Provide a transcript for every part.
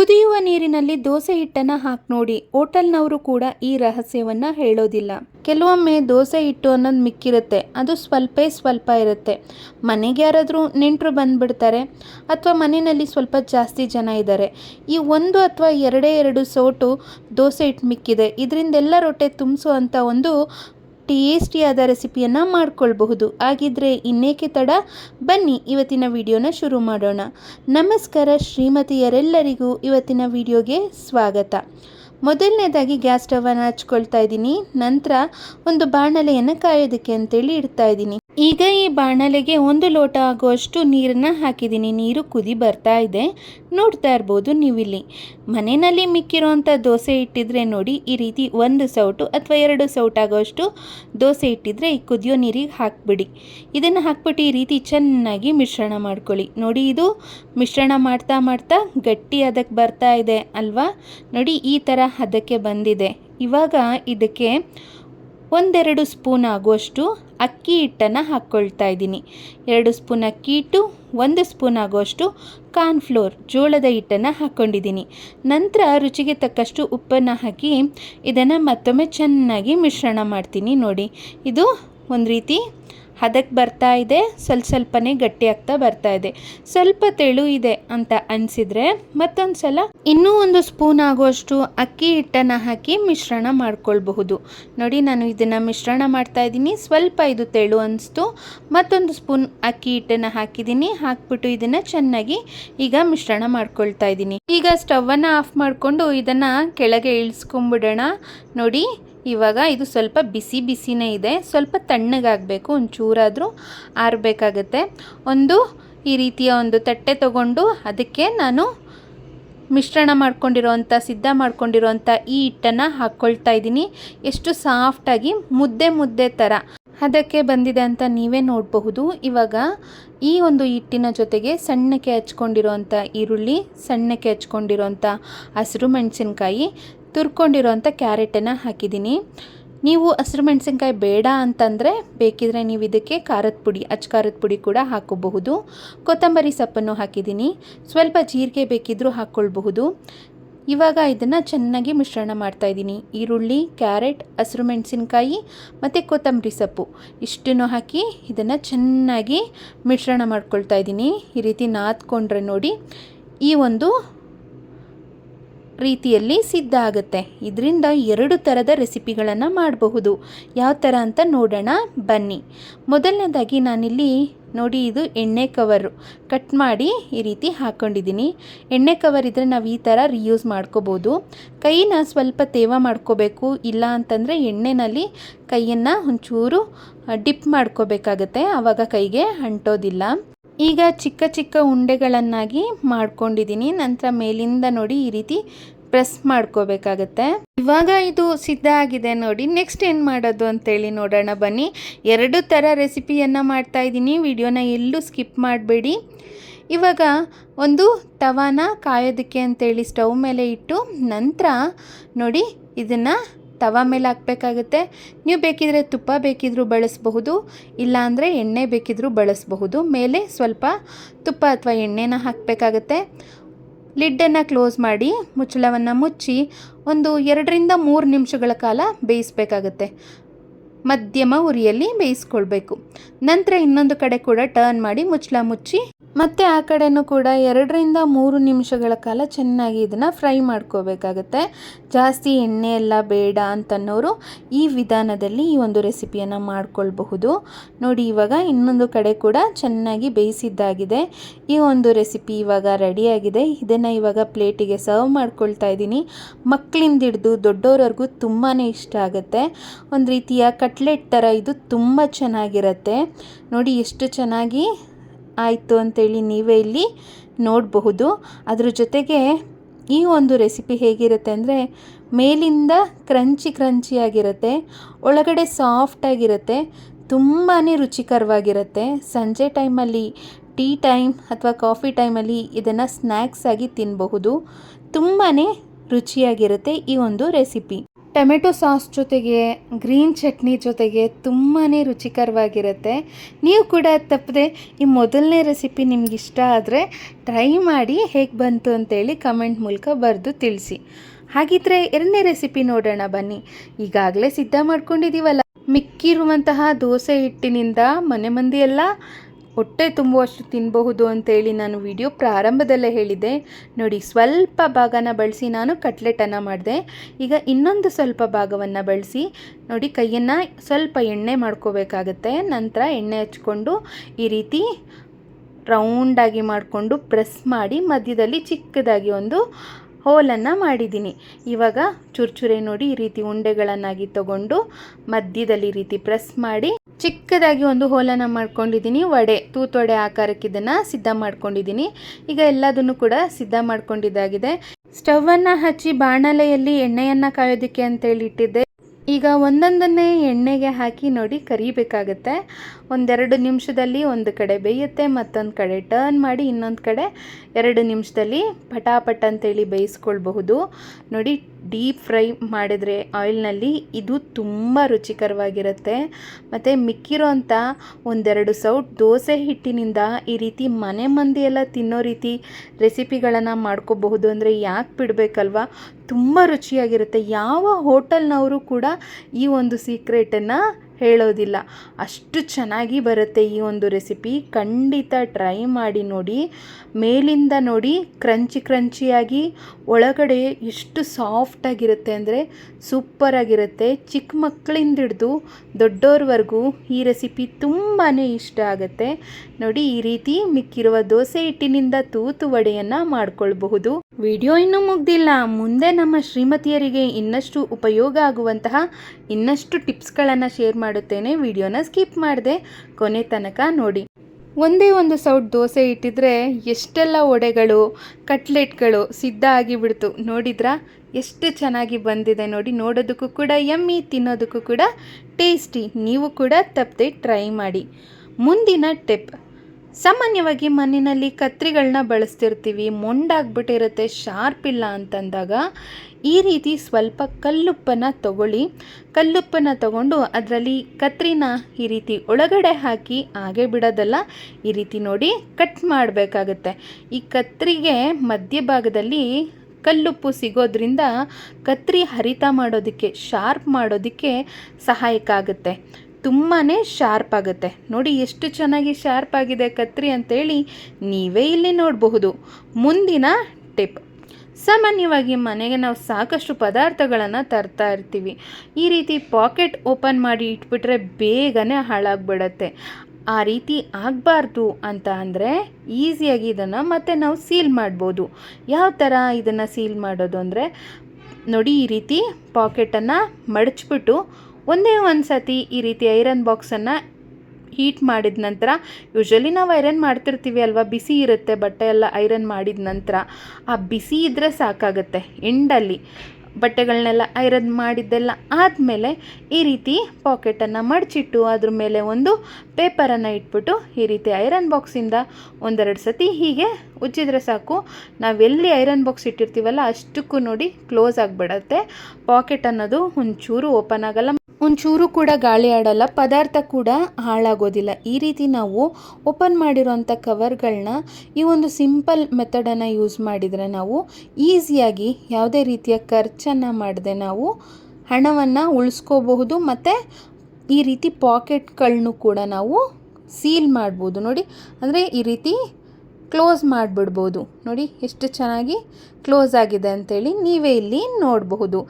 ಕುದಿಯುವ ನೀರಿನಲ್ಲಿ ದೋಸೆ ಹಿಟ್ಟನ್ನು ಹಾಕಿ ನೋಡಿ. ಹೋಟೆಲ್ನವರು ಕೂಡ ಈ ರಹಸ್ಯವನ್ನು ಹೇಳೋದಿಲ್ಲ. ಕೆಲವೊಮ್ಮೆ ದೋಸೆ ಹಿಟ್ಟು ಅನ್ನೋದು ಮಿಕ್ಕಿರುತ್ತೆ. ಅದು ಸ್ವಲ್ಪೇ ಸ್ವಲ್ಪ ಇರುತ್ತೆ. ಮನೆಗೆ ಯಾರಾದರೂ ನೆಂಟರು ಬಂದುಬಿಡ್ತಾರೆ ಅಥವಾ ಮನೆಯಲ್ಲಿ ಸ್ವಲ್ಪ ಜಾಸ್ತಿ ಜನ ಇದ್ದಾರೆ. ಈ ಒಂದು ಅಥವಾ ಎರಡೇ ಎರಡು ಸೋಟು ದೋಸೆ ಹಿಟ್ಟು ಮಿಕ್ಕಿದೆ. ಇದರಿಂದೆಲ್ಲ ರೊಟ್ಟೆ ತುಂಬಿಸುವಂಥ ಒಂದು ಟೇಸ್ಟಿಯಾದ ರೆಸಿಪಿಯನ್ನು ಮಾಡ್ಕೊಳ್ಬಹುದು. ಹಾಗಿದ್ರೆ ಇನ್ನೇಕೆ ತಡ? ಬನ್ನಿ ಇವತ್ತಿನ ವಿಡಿಯೋನ ಶುರು ಮಾಡೋಣ. ನಮಸ್ಕಾರ ಶ್ರೀಮತಿಯರೆಲ್ಲರಿಗೂ ಇವತ್ತಿನ ವಿಡಿಯೋಗೆ ಸ್ವಾಗತ. ಮೊದಲನೇದಾಗಿ ಗ್ಯಾಸ್ ಸ್ಟವನ್ನು ಹಚ್ಕೊಳ್ತಾ ಇದ್ದೀನಿ. ನಂತರ ಒಂದು ಬಾಣಲೆಯನ್ನು ಕಾಯೋದಕ್ಕೆ ಅಂತೇಳಿ ಇಡ್ತಾ ಇದ್ದೀನಿ. ಈಗ ಈ ಬಾಣಲೆಗೆ ಒಂದು ಲೋಟ ಆಗುವಷ್ಟು ನೀರನ್ನು ಹಾಕಿದ್ದೀನಿ. ನೀರು ಕುದಿ ಬರ್ತಾ ಇದೆ. ನೋಡ್ತಾ ಇರ್ಬೋದು ನೀವಿಲ್ಲಿ. ಮನೆಯಲ್ಲಿ ಮಿಕ್ಕಿರೋಂಥ ದೋಸೆ ಇಟ್ಟಿದ್ರೆ ನೋಡಿ, ಈ ರೀತಿ ಒಂದು ಸೌಟು ಅಥವಾ ಎರಡು ಸೌಟ್ ಆಗೋಷ್ಟು ದೋಸೆ ಇಟ್ಟಿದ್ರೆ ಈ ಕುದಿಯೋ ನೀರಿಗೆ ಹಾಕ್ಬಿಡಿ. ಇದನ್ನು ಹಾಕ್ಬಿಟ್ಟು ಈ ರೀತಿ ಚೆನ್ನಾಗಿ ಮಿಶ್ರಣ ಮಾಡ್ಕೊಳ್ಳಿ. ನೋಡಿ, ಇದು ಮಿಶ್ರಣ ಮಾಡ್ತಾ ಮಾಡ್ತಾ ಗಟ್ಟಿ ಅದಕ್ಕೆ ಬರ್ತಾ ಇದೆ ಅಲ್ವಾ? ನೋಡಿ, ಈ ಥರ ಹದಕ್ಕೆ ಬಂದಿದೆ. ಇವಾಗ ಇದಕ್ಕೆ ಒಂದೆರಡು ಸ್ಪೂನ್ ಆಗುವಷ್ಟು ಅಕ್ಕಿ ಹಿಟ್ಟನ್ನು ಹಾಕ್ಕೊಳ್ತಾ ಇದ್ದೀನಿ. ಎರಡು ಸ್ಪೂನ್ ಅಕ್ಕಿ ಹಿಟ್ಟು, ಒಂದು ಸ್ಪೂನ್ ಆಗುವಷ್ಟು ಕಾರ್ನ್ಫ್ಲೋರ್ ಜೋಳದ ಹಿಟ್ಟನ್ನು ಹಾಕ್ಕೊಂಡಿದ್ದೀನಿ ನಂತರ ರುಚಿಗೆ ತಕ್ಕಷ್ಟು ಉಪ್ಪನ್ನು ಹಾಕಿ ಇದನ್ನು ಮತ್ತೊಮ್ಮೆ ಚೆನ್ನಾಗಿ ಮಿಶ್ರಣ ಮಾಡ್ತೀನಿ ನೋಡಿ. ಇದು ಒಂದು ರೀತಿ ಹದಕ್ಕೆ ಬರ್ತಾ ಇದೆ, ಸ್ವಲ್ಪ ಸ್ವಲ್ಪನೇ ಗಟ್ಟಿ ಆಗ್ತಾ ಬರ್ತಾ ಇದೆ. ಸ್ವಲ್ಪ ತೆಳು ಇದೆ ಅಂತ ಅನಿಸಿದರೆ ಮತ್ತೊಂದು ಸಲ ಇನ್ನೂ ಒಂದು ಸ್ಪೂನ್ ಆಗುವಷ್ಟು ಅಕ್ಕಿ ಹಿಟ್ಟನ್ನು ಹಾಕಿ ಮಿಶ್ರಣ ಮಾಡ್ಕೊಳ್ಬಹುದು. ನೋಡಿ, ನಾನು ಇದನ್ನು ಮಿಶ್ರಣ ಮಾಡ್ತಾ ಇದ್ದೀನಿ. ಸ್ವಲ್ಪ ಇದು ತೆಳು ಅನಿಸ್ತು. ಮತ್ತೊಂದು ಸ್ಪೂನ್ ಅಕ್ಕಿ ಹಿಟ್ಟನ್ನು ಹಾಕಿದ್ದೀನಿ. ಹಾಕ್ಬಿಟ್ಟು ಇದನ್ನು ಚೆನ್ನಾಗಿ ಈಗ ಮಿಶ್ರಣ ಮಾಡ್ಕೊಳ್ತಾ ಇದ್ದೀನಿ. ಈಗ ಸ್ಟವನ್ನು ಆಫ್ ಮಾಡಿಕೊಂಡು ಇದನ್ನು ಕೆಳಗೆ ಇಳಿಸ್ಕೊಂಬಿಡೋಣ ನೋಡಿ ಇವಾಗ ಇದು ಸ್ವಲ್ಪ ಬಿಸಿ ಬಿಸಿನೇ ಇದೆ. ಸ್ವಲ್ಪ ತಣ್ಣಗಾಗಬೇಕು, ಒಂಚೂರಾದರೂ ಆರಬೇಕಾಗತ್ತೆ. ಒಂದು ಈ ರೀತಿಯ ಒಂದು ತಟ್ಟೆ ತಗೊಂಡು ಅದಕ್ಕೆ ನಾನು ಮಿಶ್ರಣ ಮಾಡ್ಕೊಂಡಿರೋವಂಥ ಸಿದ್ಧ ಮಾಡ್ಕೊಂಡಿರೋವಂಥ ಈ ಹಿಟ್ಟನ್ನು ಹಾಕ್ಕೊಳ್ತಾ ಇದ್ದೀನಿ. ಎಷ್ಟು ಸಾಫ್ಟಾಗಿ ಮುದ್ದೆ ಮುದ್ದೆ ಥರ. ಅದಕ್ಕೆ ಬಂದಿದೆ ಅಂತ ನೀವೇ ನೋಡಬಹುದು. ಇವಾಗ ಈ ಒಂದು ಹಿಟ್ಟಿನ ಜೊತೆಗೆ ಸಣ್ಣಕ್ಕೆ ಹಚ್ಕೊಂಡಿರೋವಂಥ ಈರುಳ್ಳಿ, ಸಣ್ಣಕ್ಕೆ ಹಚ್ಕೊಂಡಿರೋವಂಥ ಹಸಿರು ಮೆಣಸಿನ್ಕಾಯಿ ತುರ್ಕೊಂಡಿರೋಂಥ ಕ್ಯಾರೆಟನ್ನು ಹಾಕಿದ್ದೀನಿ. ನೀವು ಹಸಿರು ಮೆಣಸಿನ್ಕಾಯಿ ಬೇಡ ಅಂತಂದರೆ ಬೇಕಿದ್ರೆ ನೀವು ಇದಕ್ಕೆ ಖಾರದ ಪುಡಿ, ಅಚ್ಚ ಖಾರದ ಪುಡಿ ಕೂಡ ಹಾಕೋಬಹುದು ಕೊತ್ತಂಬರಿ ಸೊಪ್ಪನ್ನು ಹಾಕಿದ್ದೀನಿ. ಸ್ವಲ್ಪ ಜೀರಿಗೆ ಬೇಕಿದ್ದರೂ ಹಾಕ್ಕೊಳ್ಬಹುದು. ಇವಾಗ ಇದನ್ನು ಚೆನ್ನಾಗಿ ಮಿಶ್ರಣ ಮಾಡ್ತಾಯಿದ್ದೀನಿ ಈರುಳ್ಳಿ, ಕ್ಯಾರೆಟ್, ಹಸಿರು ಮೆಣಸಿನ್ಕಾಯಿ ಮತ್ತು ಕೊತ್ತಂಬರಿ ಸೊಪ್ಪು. ಇಷ್ಟನ್ನು ಹಾಕಿ ಇದನ್ನು ಚೆನ್ನಾಗಿ ಮಿಶ್ರಣ ಮಾಡ್ಕೊಳ್ತಾ ಇದ್ದೀನಿ. ಈ ರೀತಿ ನಾದ್ಕೊಂಡ್ರೆ ನೋಡಿ ಈ ಒಂದು ರೀತಿಯಲ್ಲಿ ಸಿದ್ಧ ಆಗುತ್ತೆ ಇದರಿಂದ ಎರಡು ಥರದ ರೆಸಿಪಿಗಳನ್ನು ಮಾಡಬಹುದು. ಯಾವ ಥರ ಅಂತ ನೋಡೋಣ, ಬನ್ನಿ. ಮೊದಲನೇದಾಗಿ ನಾನಿಲ್ಲಿ ನೋಡಿ ಇದು ಎಣ್ಣೆ ಕವರು. ಕಟ್ ಮಾಡಿ ಈ ರೀತಿ ಹಾಕ್ಕೊಂಡಿದ್ದೀನಿ ಎಣ್ಣೆ ಕವರ್ ಇದ್ದರೆ ನಾವು ಈ ಥರ ರಿಯೂಸ್ ಮಾಡ್ಕೋಬೋದು. ಕೈನ ಸ್ವಲ್ಪ ತೇವ ಮಾಡ್ಕೋಬೇಕು. ಇಲ್ಲ ಅಂತಂದರೆ ಎಣ್ಣೆನಲ್ಲಿ ಕೈಯನ್ನು ಒಂಚೂರು ಡಿಪ್ ಮಾಡ್ಕೋಬೇಕಾಗತ್ತೆ. ಆವಾಗ ಕೈಗೆ ಅಂಟೋದಿಲ್ಲ. ಈಗ ಚಿಕ್ಕ ಚಿಕ್ಕ ಉಂಡೆಗಳನ್ನಾಗಿ ಮಾಡ್ಕೊಂಡಿದ್ದೀನಿ. ನಂತರ ಮೇಲಿಂದ ನೋಡಿ ಈ ರೀತಿ ಪ್ರೆಸ್ ಮಾಡ್ಕೋಬೇಕಾಗತ್ತೆ. ಇವಾಗ ಇದು ಸಿದ್ಧ ಆಗಿದೆ ನೋಡಿ. ನೆಕ್ಸ್ಟ್ ಏನು ಮಾಡೋದು ಅಂತೇಳಿ ನೋಡೋಣ ಬನ್ನಿ. ಎರಡು ಥರ ರೆಸಿಪಿಯನ್ನು ಮಾಡ್ತಾ ಇದ್ದೀನಿ. ವಿಡಿಯೋನ ಎಲ್ಲೂ ಸ್ಕಿಪ್ ಮಾಡಬೇಡಿ. ಇವಾಗ ಒಂದು ತವಾನ ಕಾಯೋದಕ್ಕೆ ಅಂತೇಳಿ ಸ್ಟವ್ ಮೇಲೆ ಇಟ್ಟು ನಂತರ ನೋಡಿ ಇದನ್ನು ತವ ಮೇಲೆ ಹಾಕಬೇಕಾಗುತ್ತೆ. ನೀವು ಬೇಕಿದ್ರೆ ತುಪ್ಪ ಬೇಕಿದ್ರೂ ಬಳಸಬಹುದು, ಇಲ್ಲಾಂದರೆ ಎಣ್ಣೆ ಬೇಕಿದ್ರೂ ಬಳಸಬಹುದು. ಮೇಲೆ ಸ್ವಲ್ಪ ತುಪ್ಪ ಅಥವಾ ಎಣ್ಣೆನ ಹಾಕಬೇಕಾಗತ್ತೆ. ಲಿಡ್ಡನ್ನು ಕ್ಲೋಸ್ ಮಾಡಿ ಮುಚ್ಚಳವನ್ನು ಮುಚ್ಚಿ ಒಂದು ಎರಡರಿಂದ ಮೂರು ನಿಮಿಷಗಳ ಕಾಲ ಬೇಯಿಸಬೇಕಾಗತ್ತೆ. ಮಧ್ಯಮ ಉರಿಯಲ್ಲಿ ಬೇಯಿಸ್ಕೊಳ್ಬೇಕು. ನಂತರ ಇನ್ನೊಂದು ಕಡೆ ಕೂಡ ಟರ್ನ್ ಮಾಡಿ ಮುಚ್ಚಳ ಮುಚ್ಚಿ, ಮತ್ತು ಆ ಕಡೆನೂ ಕೂಡ ಎರಡರಿಂದ ಮೂರು ನಿಮಿಷಗಳ ಕಾಲ ಚೆನ್ನಾಗಿ ಇದನ್ನು ಫ್ರೈ ಮಾಡ್ಕೋಬೇಕಾಗತ್ತೆ. ಜಾಸ್ತಿ ಎಣ್ಣೆ ಎಲ್ಲ ಬೇಡ ಅಂತನ್ನೋರು ಈ ವಿಧಾನದಲ್ಲಿ ಈ ಒಂದು ರೆಸಿಪಿಯನ್ನು ಮಾಡ್ಕೊಳ್ಬಹುದು. ನೋಡಿ, ಇವಾಗ ಇನ್ನೊಂದು ಕಡೆ ಕೂಡ ಚೆನ್ನಾಗಿ ಬೇಯಿಸಿದ್ದಾಗಿದೆ. ಈ ಒಂದು ರೆಸಿಪಿ ಇವಾಗ ರೆಡಿಯಾಗಿದೆ. ಇದನ್ನು ಇವಾಗ ಪ್ಲೇಟಿಗೆ ಸರ್ವ್ ಮಾಡ್ಕೊಳ್ತಾ ಇದ್ದೀನಿ. ಮಕ್ಕಳಿಂದ ಹಿಡಿದು ದೊಡ್ಡವ್ರವರೆಗೂ ತುಂಬಾ ಇಷ್ಟ ಆಗುತ್ತೆ. ಒಂದು ರೀತಿಯ ಕಟ್ಲೆಟ್ ಥರ ಇದು ತುಂಬ ಚೆನ್ನಾಗಿರುತ್ತೆ. ನೋಡಿ ಎಷ್ಟು ಚೆನ್ನಾಗಿ ಆಯಿತು ಅಂಥೇಳಿ ನೀವೇ ಇಲ್ಲಿ ನೋಡಬಹುದು. ಅದ್ರ ಜೊತೆಗೆ ಈ ಒಂದು ರೆಸಿಪಿ ಹೇಗಿರುತ್ತೆ ಅಂದರೆ ಮೇಲಿಂದ ಕ್ರಂಚಿ ಕ್ರಂಚಿಯಾಗಿರುತ್ತೆ ಒಳಗಡೆ ಸಾಫ್ಟಾಗಿರುತ್ತೆ ತುಂಬಾ ರುಚಿಕರವಾಗಿರುತ್ತೆ. ಸಂಜೆ ಟೈಮಲ್ಲಿ ಟೀ ಟೈಮ್ ಅಥವಾ ಕಾಫಿ ಟೈಮಲ್ಲಿ ಇದನ್ನು ಸ್ನ್ಯಾಕ್ಸ್ ಆಗಿ ತಿನ್ನಬಹುದು ತುಂಬಾ ರುಚಿಯಾಗಿರುತ್ತೆ ಈ ಒಂದು ರೆಸಿಪಿ. ಟೊಮೆಟೊ ಸಾಸ್ ಜೊತೆಗೆ ಗ್ರೀನ್ ಚಟ್ನಿ ಜೊತೆಗೆ ತುಂಬಾ ರುಚಿಕರವಾಗಿರುತ್ತೆ. ನೀವು ಕೂಡ ತಪ್ಪದೆ ಈ ಮೊದಲನೇ ರೆಸಿಪಿ ನಿಮ್ಗೆ ಇಷ್ಟ ಆದರೆ ಟ್ರೈ ಮಾಡಿ ಹೇಗೆ ಬಂತು ಅಂತೇಳಿ ಕಮೆಂಟ್ ಮೂಲಕ ಬರೆದು ತಿಳಿಸಿ. ಹಾಗಿದ್ರೆ ಎರಡನೇ ರೆಸಿಪಿ ನೋಡೋಣ ಬನ್ನಿ. ಈಗಾಗಲೇ ಸಿದ್ಧ ಮಾಡ್ಕೊಂಡಿದ್ದೀವಲ್ಲ. ಮಿಕ್ಕಿರುವಂತಹ ದೋಸೆ ಹಿಟ್ಟಿನಿಂದ ಮನೆ ಮಂದಿ ಎಲ್ಲ ಹೊಟ್ಟೆ ತುಂಬುವಷ್ಟು ತಿನ್ನಬಹುದು ಅಂತೇಳಿ ನಾನು ವಿಡಿಯೋ ಪ್ರಾರಂಭದಲ್ಲೇ ಹೇಳಿದೆ ನೋಡಿ, ಸ್ವಲ್ಪ ಭಾಗನ ಬಳಸಿ ನಾನು ಕಟ್ಲೆಟನ್ನು ಮಾಡಿದೆ. ಈಗ ಇನ್ನೊಂದು ಸ್ವಲ್ಪ ಭಾಗವನ್ನು ಬಳಸಿ, ನೋಡಿ ಕೈಯನ್ನು ಸ್ವಲ್ಪ ಎಣ್ಣೆ ಮಾಡ್ಕೋಬೇಕಾಗತ್ತೆ. ನಂತರ ಎಣ್ಣೆ ಹಚ್ಕೊಂಡು ಈ ರೀತಿ ರೌಂಡಾಗಿ ಮಾಡಿಕೊಂಡು ಪ್ರೆಸ್ ಮಾಡಿ ಮಧ್ಯದಲ್ಲಿ ಚಿಕ್ಕದಾಗಿ ಒಂದು ಹೋಲನ್ನು ಮಾಡಿದ್ದೀನಿ. ಇವಾಗ ಚುರ್ಚುರೆ ನೋಡಿ ಈ ರೀತಿ ಉಂಡೆಗಳನ್ನಾಗಿ ತಗೊಂಡು ಮಧ್ಯದಲ್ಲಿ ಈ ರೀತಿ ಪ್ರೆಸ್ ಮಾಡಿ ಚಿಕ್ಕದಾಗಿ ಒಂದು ಹೋಲನ್ನು ಮಾಡ್ಕೊಂಡಿದ್ದೀನಿ. ವಡೆ, ತೂತೊಡೆ ಆಕಾರಕ್ಕೆ ಇದನ್ನು ಸಿದ್ಧ ಮಾಡ್ಕೊಂಡಿದ್ದೀನಿ. ಈಗ ಎಲ್ಲದನ್ನು ಕೂಡ ಸಿದ್ಧ ಮಾಡ್ಕೊಂಡಿದ್ದಾಗಿದೆ. ಸ್ಟವನ್ನು ಹಚ್ಚಿ ಬಾಣಲೆಯಲ್ಲಿ ಎಣ್ಣೆಯನ್ನು ಕಾಯೋದಕ್ಕೆ ಅಂತೇಳಿ ಇಟ್ಟಿದ್ದೆ. ಈಗ ಒಂದೊಂದನ್ನೇ ಎಣ್ಣೆಗೆ ಹಾಕಿ ನೋಡಿ ಕರಿಬೇಕಾಗುತ್ತೆ. ಒಂದೆರಡು ನಿಮಿಷದಲ್ಲಿ ಒಂದು ಕಡೆ ಬೇಯುತ್ತೆ, ಮತ್ತೊಂದು ಕಡೆ ಟರ್ನ್ ಮಾಡಿ ಇನ್ನೊಂದು ಕಡೆ ಎರಡು ನಿಮಿಷದಲ್ಲಿ ಪಟಾಪಟ ಅಂತೇಳಿ ಬೇಯಿಸ್ಕೊಳ್ಬಹುದು. ನೋಡಿ ಡೀಪ್ ಫ್ರೈ ಮಾಡಿದರೆ ಆಯಿಲ್ನಲ್ಲಿ ಇದು ತುಂಬ ರುಚಿಕರವಾಗಿರುತ್ತೆ. ಮತ್ತು ಮಿಕ್ಕಿರೋ ಅಂಥ ಒಂದೆರಡು ಸೌಟ್ ದೋಸೆ ಹಿಟ್ಟಿನಿಂದ ಈ ರೀತಿ ಮನೆ ಮಂದಿಯೆಲ್ಲ ತಿನ್ನೋ ರೀತಿ ರೆಸಿಪಿಗಳನ್ನು ಮಾಡ್ಕೋಬಹುದು ಅಂದರೆ ಯಾಕೆ ಬಿಡಬೇಕಲ್ವಾ? ತುಂಬ ರುಚಿಯಾಗಿರುತ್ತೆ. ಯಾವ ಹೋಟೆಲ್ನವರು ಕೂಡ ಈ ಒಂದು ಸೀಕ್ರೆಟನ್ನು ಹೇಳೋದಿಲ್ಲ. ಅಷ್ಟು ಚೆನ್ನಾಗಿ ಬರುತ್ತೆ ಈ ಒಂದು ರೆಸಿಪಿ. ಖಂಡಿತ ಟ್ರೈ ಮಾಡಿ ನೋಡಿ. ಮೇಲಿಂದ ನೋಡಿ, ಕ್ರಂಚಿ ಕ್ರಂಚಿಯಾಗಿ, ಒಳಗಡೆ ಎಷ್ಟು ಸಾಫ್ಟಾಗಿರುತ್ತೆ ಅಂದರೆ ಸೂಪರಾಗಿರುತ್ತೆ ಚಿಕ್ಕ ಮಕ್ಕಳಿಂದ ಹಿಡಿದು ದೊಡ್ಡೋರ್ವರೆಗೂ ಈ ರೆಸಿಪಿ ತುಂಬಾ ಇಷ್ಟ ಆಗುತ್ತೆ. ನೋಡಿ, ಈ ರೀತಿ ಮಿಕ್ಕಿರುವ ದೋಸೆ ಹಿಟ್ಟಿನಿಂದ ತೂತು ವಡೆಯನ್ನು ಮಾಡ್ಕೊಳ್ಬಹುದು. ವಿಡಿಯೋ ಇನ್ನೂ ಮುಗ್ದಿಲ್ಲ. ಮುಂದೆ ನಮ್ಮ ಶ್ರೀಮತಿಯರಿಗೆ ಇನ್ನಷ್ಟು ಉಪಯೋಗ ಆಗುವಂತಹ ಇನ್ನಷ್ಟು ಟಿಪ್ಸ್ಗಳನ್ನು ಶೇರ್ ಮಾಡುತ್ತೇನೆ. ವಿಡಿಯೋನ ಸ್ಕಿಪ್ ಮಾಡಿದೆ ಕೊನೆ ತನಕ ನೋಡಿ. ಒಂದೇ ಒಂದು ಸೌಟ್ ದೋಸೆ ಇಟ್ಟಿದ್ರೆ ಎಷ್ಟೆಲ್ಲ ಒಡೆಗಳು, ಕಟ್ಲೆಟ್ಗಳು ಸಿದ್ಧ ಆಗಿಬಿಡ್ತು. ನೋಡಿದ್ರಾ? ಎಷ್ಟು ಚೆನ್ನಾಗಿ ಬಂದಿದೆ ನೋಡಿ. ನೋಡೋದಕ್ಕೂ ಕೂಡ ಎಮ್ಮಿ, ತಿನ್ನೋದಕ್ಕೂ ಕೂಡ ಟೇಸ್ಟಿ. ನೀವು ಕೂಡ ತಪ್ಪದೆ ಟ್ರೈ ಮಾಡಿ. ಮುಂದಿನ ಟಿಪ್. ಸಾಮಾನ್ಯವಾಗಿ ಮಣ್ಣಿನಲ್ಲಿ ಕತ್ರಿಗಳನ್ನ ಬಳಸ್ತಿರ್ತೀವಿ, ಮೊಂಡಾಗ್ಬಿಟ್ಟಿರುತ್ತೆ, ಶಾರ್ಪ್ ಇಲ್ಲ ಅಂತಂದಾಗ ಈ ರೀತಿ ಸ್ವಲ್ಪ ಕಲ್ಲುಪ್ಪನ್ನು ತಗೊಳ್ಳಿ. ಕಲ್ಲುಪ್ಪನ್ನು ತಗೊಂಡು ಅದರಲ್ಲಿ ಕತ್ರಿನ ಈ ರೀತಿ ಒಳಗಡೆ ಹಾಕಿ ಹಾಗೆ ಬಿಡೋದಲ್ಲ, ಈ ರೀತಿ ನೋಡಿ ಕಟ್ ಮಾಡಬೇಕಾಗುತ್ತೆ. ಈ ಕತ್ರಿಗೆ ಮಧ್ಯಭಾಗದಲ್ಲಿ ಕಲ್ಲುಪ್ಪು ಸಿಗೋದ್ರಿಂದ ಕತ್ರಿ ಹರಿತ ಮಾಡೋದಕ್ಕೆ, ಶಾರ್ಪ್ ಮಾಡೋದಕ್ಕೆ ಸಹಾಯಕ ಆಗುತ್ತೆ. ತುಂಬಾ ಶಾರ್ಪ್ ಆಗುತ್ತೆ. ನೋಡಿ ಎಷ್ಟು ಚೆನ್ನಾಗಿ ಶಾರ್ಪ್ ಆಗಿದೆ ಕತ್ರಿ ಅಂತೇಳಿ ನೀವೇ ಇಲ್ಲಿ ನೋಡಬಹುದು. ಮುಂದಿನ ಟಿಪ್. ಸಾಮಾನ್ಯವಾಗಿ ಮನೆಗೆ ನಾವು ಸಾಕಷ್ಟು ಪದಾರ್ಥಗಳನ್ನು ತರ್ತಾ ಇರ್ತೀವಿ. ಈ ರೀತಿ ಪಾಕೆಟ್ ಓಪನ್ ಮಾಡಿ ಇಟ್ಬಿಟ್ರೆ ಬೇಗನೆ ಹಾಳಾಗ್ಬಿಡತ್ತೆ. ಆ ರೀತಿ ಆಗಬಾರ್ದು ಅಂತ ಅಂದರೆ ಈಸಿಯಾಗಿ ಇದನ್ನು ಮತ್ತೆ ನಾವು ಸೀಲ್ ಮಾಡ್ಬೋದು. ಯಾವ ಥರ ಇದನ್ನು ಸೀಲ್ ಮಾಡೋದು ಅಂದರೆ ನೋಡಿ ಈ ರೀತಿ ಪಾಕೆಟನ್ನು ಮಡಚ್ಬಿಟ್ಟು ಒಂದೇ ಒಂದು ಸತಿ ಈ ರೀತಿ ಐರನ್ ಬಾಕ್ಸನ್ನು ಹೀಟ್ ಮಾಡಿದ ನಂತರ ಯೂಶ್ವಲಿ ನಾವು ಐರನ್ ಮಾಡ್ತಿರ್ತೀವಿ ಅಲ್ವಾ, ಬಿಸಿ ಇರುತ್ತೆ, ಬಟ್ಟೆ ಎಲ್ಲ ಐರನ್ ಮಾಡಿದ ನಂತರ, ಆ ಬಿಸಿ ಇದ್ದರೆ ಸಾಕಾಗುತ್ತೆ ಎಂಡಲ್ಲಿ. ಬಟ್ಟೆಗಳನ್ನೆಲ್ಲ ಐರನ್ ಮಾಡಿದ್ದೆಲ್ಲ ಆದಮೇಲೆ ಈ ರೀತಿ ಪಾಕೆಟನ್ನು ಮಡಚಿಟ್ಟು, ಅದ್ರ ಮೇಲೆ ಒಂದು ಪೇಪರನ್ನು ಇಟ್ಬಿಟ್ಟು ಈ ರೀತಿ ಐರನ್ ಬಾಕ್ಸಿಂದ ಒಂದೆರಡು ಸತಿ ಹೀಗೆ ಉಜ್ಜಿದ್ರೆ ಸಾಕು. ನಾವೆಲ್ಲಿ ಐರನ್ ಬಾಕ್ಸ್ ಇಟ್ಟಿರ್ತೀವಲ್ಲ, ಅಷ್ಟಕ್ಕೂ ನೋಡಿ ಕ್ಲೋಸ್ ಆಗಿಬಿಡತ್ತೆ. ಪಾಕೆಟ್ ಅನ್ನೋದು ಒಂಚೂರು ಓಪನ್ ಆಗಲ್ಲ. ಒಂಚೂರು ಕೂಡ ಗಾಳಿ ಆಡಲ್ಲ, ಪದಾರ್ಥ ಕೂಡ ಹಾಳಾಗೋದಿಲ್ಲ. ಈ ರೀತಿ ನಾವು ಓಪನ್ ಮಾಡಿರೋಂಥ ಕವರ್ಗಳನ್ನ ಈ ಒಂದು ಸಿಂಪಲ್ ಮೆಥಡನ್ನು ಯೂಸ್ ಮಾಡಿದರೆ ನಾವು ಈಸಿಯಾಗಿ ಯಾವುದೇ ರೀತಿಯ ಖರ್ಚನ್ನು ಮಾಡದೆ ನಾವು ಹಣವನ್ನು ಉಳಿಸ್ಕೋಬಹುದು ಮತ್ತು ಈ ರೀತಿ ಪಾಕೆಟ್ಗಳನ್ನೂ ಕೂಡ ನಾವು ಸೀಲ್ ಮಾಡ್ಬೋದು. ನೋಡಿ, ಅಂದರೆ ಈ ರೀತಿ ಕ್ಲೋಸ್ ಮಾಡಿಬಿಡ್ಬೋದು. ನೋಡಿ, ಎಷ್ಟು ಚೆನ್ನಾಗಿ ಕ್ಲೋಸ್ ಆಗಿದೆ ಅಂತೇಳಿ ನೀವೇ ಇಲ್ಲಿ ನೋಡಬಹುದು.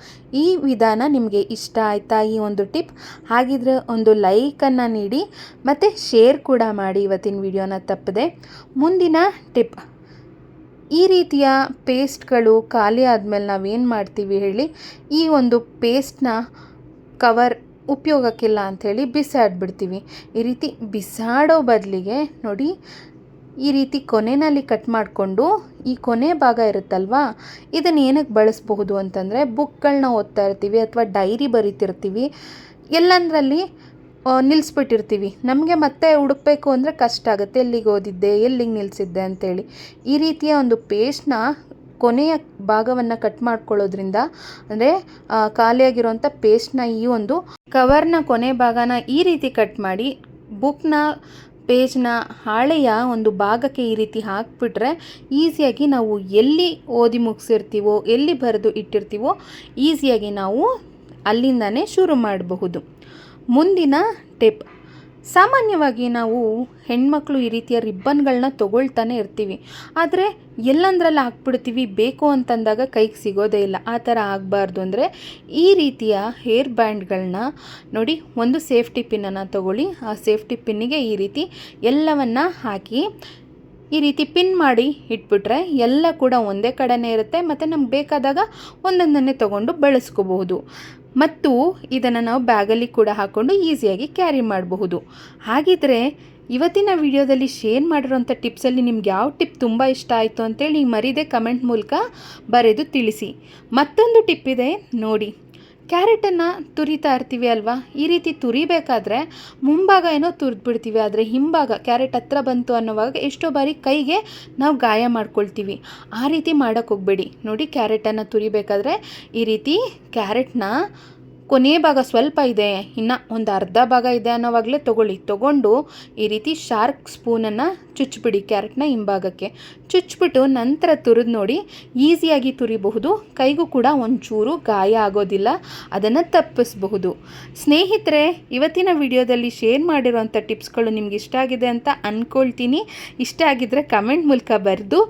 ಈ ವಿಧಾನ ನಿಮಗೆ ಇಷ್ಟ ಆಯಿತಾ? ಈ ಒಂದು ಟಿಪ್. ಹಾಗಿದ್ರೆ ಒಂದು ಲೈಕನ್ನು ನೀಡಿ, ಮತ್ತು ಶೇರ್ ಕೂಡ ಮಾಡಿ ಇವತ್ತಿನ ವಿಡಿಯೋನ ತಪ್ಪದೆ. ಮುಂದಿನ ಟಿಪ್. ಈ ರೀತಿಯ ಪೇಸ್ಟ್ಗಳು ಖಾಲಿ ಆದಮೇಲೆ ನಾವೇನು ಮಾಡ್ತೀವಿ ಹೇಳಿ, ಈ ಒಂದು ಪೇಸ್ಟ್ನ ಕವರ್ ಉಪಯೋಗಕ್ಕಿಲ್ಲ ಅಂಥೇಳಿ ಬಿಸಾಡ್ಬಿಡ್ತೀವಿ. ಈ ರೀತಿ ಬಿಸಾಡೋ ಬದಲಿಗೆ ನೋಡಿ ಈ ರೀತಿ ಕೊನೆಯಲ್ಲಿ ಕಟ್ ಮಾಡಿಕೊಂಡು ಈ ಕೊನೆ ಭಾಗ ಇರುತ್ತಲ್ವಾ? ಇದನ್ನು ಏನಕ್ಕೆ ಬಳಸಬಹುದು ಅಂತಂದರೆ ಬುಕ್ಗಳನ್ನ ಓದ್ತಾ ಇರ್ತೀವಿ ಅಥವಾ ಡೈರಿ ಬರಿತಿರ್ತೀವಿ. ಎಲ್ಲಂದರಲ್ಲಿ ನಿಲ್ಲಿಸ್ಬಿಟ್ಟಿರ್ತೀವಿ ನಮಗೆ ಮತ್ತೆ ಹುಡುಕ್ಬೇಕು ಅಂದರೆ ಕಷ್ಟ ಆಗುತ್ತೆ. ಎಲ್ಲಿಗೆ ಓದಿದ್ದೆ, ಎಲ್ಲಿಗೆ ನಿಲ್ಲಿಸಿದ್ದೆ ಅಂತೇಳಿ. ಈ ರೀತಿಯ ಒಂದು ಪೇಸ್ಟ್ನ ಕೊನೆಯ ಭಾಗವನ್ನು ಕಟ್ ಮಾಡ್ಕೊಳ್ಳೋದ್ರಿಂದ, ಅಂದರೆ ಖಾಲಿಯಾಗಿರುವಂಥ ಪೇಸ್ಟ್ನ ಈ ಒಂದು ಕವರ್ನ ಕೊನೆ ಭಾಗನ ಈ ರೀತಿ ಕಟ್ ಮಾಡಿ ಬುಕ್ನ ಪೇಜ್ನ ಹಾಳೆಯ ಒಂದು ಭಾಗಕ್ಕೆ ಈ ರೀತಿ ಹಾಕಿಬಿಟ್ರೆ ಈಸಿಯಾಗಿ ನಾವು ಎಲ್ಲಿ ಓದಿ ಮುಗಿಸಿರ್ತೀವೋ, ಎಲ್ಲಿ ಬರೆದು ಇಟ್ಟಿರ್ತೀವೋ ಈಸಿಯಾಗಿ ನಾವು ಅಲ್ಲಿಂದನೇ ಶುರು ಮಾಡಬಹುದು. ಮುಂದಿನ ಟಿಪ್ ಸಾಮಾನ್ಯವಾಗಿ ನಾವು ಹೆಣ್ಮಕ್ಳು ಈ ರೀತಿಯ ರಿಬ್ಬನ್ಗಳನ್ನ ತೊಗೊಳ್ತಾನೆ ಇರ್ತೀವಿ. ಆದರೆ ಎಲ್ಲಂದ್ರಲ್ಲಿ ಹಾಕ್ಬಿಡ್ತೀವಿ, ಬೇಕು ಅಂತಂದಾಗ ಕೈಗೆ ಸಿಗೋದೇ ಇಲ್ಲ. ಆ ಥರ ಆಗಬಾರ್ದು ಅಂದರೆ ಈ ರೀತಿಯ ಹೇರ್ ಬ್ಯಾಂಡ್ಗಳನ್ನ ನೋಡಿ ಒಂದು ಸೇಫ್ಟಿ ಪಿನ್ನನ್ನು ತಗೊಳ್ಳಿ. ಆ ಸೇಫ್ಟಿ ಪಿನ್ನಿಗೆ ಈ ರೀತಿ ಎಲ್ಲವನ್ನು ಹಾಕಿ ಈ ರೀತಿ ಪಿನ್ ಮಾಡಿ ಇಟ್ಬಿಟ್ರೆ ಎಲ್ಲ ಕೂಡ ಒಂದೇ ಕಡೆನೇ ಇರುತ್ತೆ. ಮತ್ತು ನಮ್ಗೆ ಬೇಕಾದಾಗ ಒಂದೊಂದನ್ನೇ ತೊಗೊಂಡು ಬಳಸ್ಕೋಬಹುದು. ಮತ್ತು ಇದನ್ನು ನಾವು ಬ್ಯಾಗಲ್ಲಿ ಕೂಡ ಹಾಕ್ಕೊಂಡು ಈಸಿಯಾಗಿ ಕ್ಯಾರಿ ಮಾಡಬಹುದು. ಹಾಗಿದ್ರೆ ಇವತ್ತಿನ ವಿಡಿಯೋದಲ್ಲಿ ಶೇರ್ ಮಾಡಿರೋಂಥ ಟಿಪ್ಸಲ್ಲಿ ನಿಮ್ಗೆ ಯಾವ ಟಿಪ್ ತುಂಬ ಇಷ್ಟ ಆಯಿತು ಅಂತೇಳಿ ಮರಿದೆ ಕಮೆಂಟ್ ಮೂಲಕ ಬರೆದು ತಿಳಿಸಿ. ಮತ್ತೊಂದು ಟಿಪ್ ಇದೆ, ನೋಡಿ. ಕ್ಯಾರೆಟನ್ನು ತುರಿತಾ ಇರ್ತೀವಿ ಅಲ್ವಾ? ಈ ರೀತಿ ತುರಿಬೇಕಾದ್ರೆ ಮುಂಭಾಗ ಏನೋ ತುರಿದ್ಬಿಡ್ತೀವಿ, ಆದರೆ ಹಿಂಭಾಗ ಕ್ಯಾರೆಟ್ ಹತ್ರ ಬಂತು ಅನ್ನೋವಾಗ ಎಷ್ಟೋ ಬಾರಿ ಕೈಗೆ ನಾವು ಗಾಯ ಮಾಡ್ಕೊಳ್ತೀವಿ. ಆ ರೀತಿ ಮಾಡೋಕ್ಕೆ ಹೋಗ್ಬೇಡಿ. ನೋಡಿ, ಕ್ಯಾರೆಟನ್ನು ತುರಿಬೇಕಾದ್ರೆ ಈ ರೀತಿ ಕ್ಯಾರೆಟ್ನ ಕೊನೆ ಭಾಗ ಸ್ವಲ್ಪ ಇದೆ, ಇನ್ನು ಒಂದು ಅರ್ಧ ಭಾಗ ಇದೆ ಅನ್ನೋವಾಗಲೇ ತೊಗೊಳ್ಳಿ. ತೊಗೊಂಡು ಈ ರೀತಿ ಶಾರ್ಕ್ ಸ್ಪೂನನ್ನು ಚುಚ್ಚಿಬಿಡಿ ಕ್ಯಾರೆಟ್ನ ಹಿಂಭಾಗಕ್ಕೆ. ಚುಚ್ಚಿಬಿಟ್ಟು ನಂತರ ತುರಿದು ನೋಡಿ ಈಸಿಯಾಗಿ ತುರಿಬಹುದು. ಕೈಗೂ ಕೂಡ ಒಂಚೂರು ಗಾಯ ಆಗೋದಿಲ್ಲ, ಅದನ್ನು ತಪ್ಪಿಸಬಹುದು. ಸ್ನೇಹಿತರೆ, ಇವತ್ತಿನ ವಿಡಿಯೋದಲ್ಲಿ ಶೇರ್ ಮಾಡಿರೋಂಥ ಟಿಪ್ಸ್ಗಳು ನಿಮ್ಗೆ ಇಷ್ಟ ಆಗಿದೆ ಅಂತ ಅಂದ್ಕೊಳ್ತೀನಿ ಇಷ್ಟ ಆಗಿದ್ದರೆ ಕಮೆಂಟ್ ಮೂಲಕ ಬರೆದು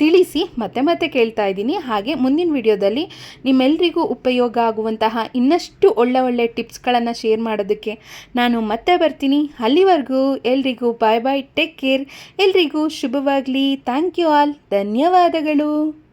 ತಿಳಿಸಿ ಮತ್ತೆ ಮತ್ತೆ ಕೇಳ್ತಾ ಇದ್ದೀನಿ. ಹಾಗೆ ಮುಂದಿನ ವಿಡಿಯೋದಲ್ಲಿ ನಿಮ್ಮೆಲ್ಲರಿಗೂ ಉಪಯೋಗ ಆಗುವಂತಹ ಇನ್ನಷ್ಟು ಒಳ್ಳೆ ಒಳ್ಳೆ ಟಿಪ್ಸ್ಗಳನ್ನು ಶೇರ್ ಮಾಡೋದಕ್ಕೆ ನಾನು ಮತ್ತೆ ಬರ್ತೀನಿ. ಅಲ್ಲಿವರೆಗೂ ಎಲ್ರಿಗೂ ಬಾಯ್ ಬಾಯ್ ಟೇಕ್ ಕೇರ್ ಎಲ್ರಿಗೂ ಶುಭವಾಗಲಿ. ಥ್ಯಾಂಕ್ ಯು ಆಲ್ ಧನ್ಯವಾದಗಳು.